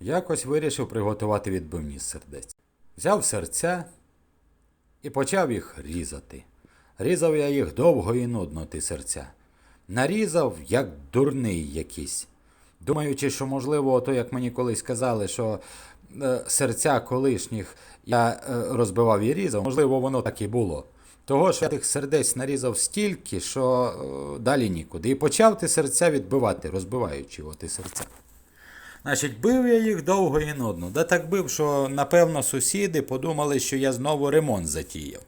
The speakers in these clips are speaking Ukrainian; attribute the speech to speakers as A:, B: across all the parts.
A: Якось вирішив приготувати відбивні сердець. Взяв серця і почав їх різати. Різав я їх довго і нудно, ті серця. Нарізав, як дурний якийсь. Думаючи, що, можливо, ото як мені колись казали, що е, серця колишніх я е, розбивав і різав, можливо, воно так і було. Того, що я тих сердець нарізав стільки, що е, далі нікуди. І почав ті серця відбивати, розбиваючи оті серця. Значить, бив я їх довго і нудно. Да так бив, що напевно сусіди подумали, що я знову ремонт затіяв.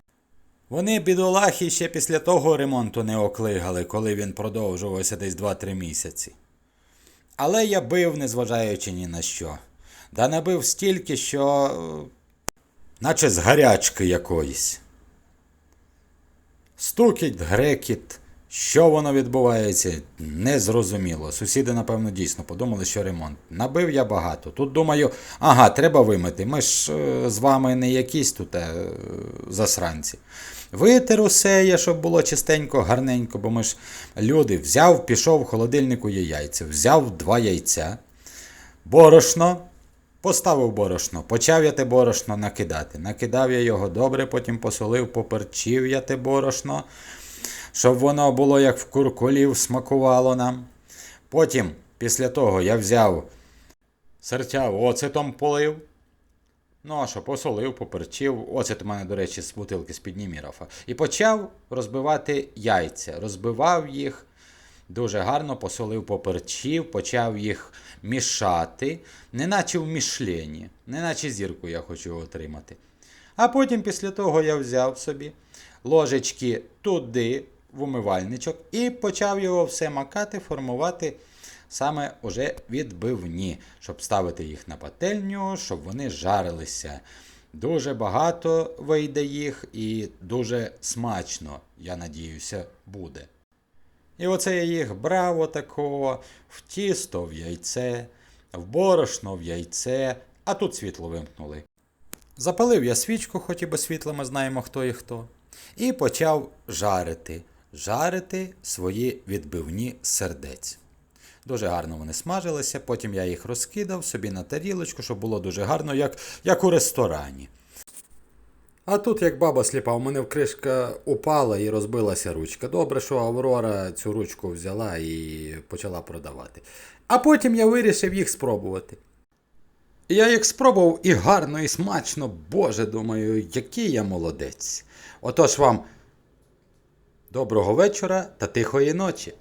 A: Вони, бідолахи, ще після того ремонту не оклигали, коли він продовжувався десь 2-3 місяці. Але я бив, незважаючи ні на що. Да набив стільки, що. наче з гарячки якоїсь. Стукіт, грекіт. Що воно відбувається, незрозуміло. Сусіди, напевно, дійсно подумали, що ремонт. Набив я багато. Тут думаю, ага, треба вимити. Ми ж е, з вами не якісь тут е, засранці. Витер усе я, щоб було чистенько, гарненько, бо ми ж люди взяв, пішов в холодильнику є яйця, взяв два яйця, борошно, Поставив борошно, почав я те борошно накидати. Накидав я його добре, потім посолив, поперчив я те борошно, щоб воно було як в куркулів, смакувало нам. Потім, після того, я взяв серця оцетом полив. Ну, а що, посолив, поперчив. Оцет у мене, до речі, з бутилки з-під Німірофа. І почав розбивати яйця. Розбивав їх дуже гарно, посолив, поперчив, почав їх мішати, неначе в мішлені, неначе зірку я хочу отримати. А потім після того я взяв собі ложечки туди, в умивальничок, і почав його все макати, формувати саме уже відбивні, щоб ставити їх на пательню, щоб вони жарилися. Дуже багато вийде їх і дуже смачно, я надіюся, буде. І оце я їх брав отакого, в тісто, в яйце, в борошно, в яйце, а тут світло вимкнули. Запалив я свічку, хоч і без світла ми знаємо хто і хто, і почав жарити, жарити свої відбивні сердець. Дуже гарно вони смажилися, потім я їх розкидав собі на тарілочку, щоб було дуже гарно, як, як у ресторані. А тут, як баба сліпа, у мене в кришка упала і розбилася ручка. Добре, що Аврора цю ручку взяла і почала продавати. А потім я вирішив їх спробувати. Я їх спробував і гарно, і смачно. Боже, думаю, який я молодець. Отож вам доброго вечора та тихої ночі.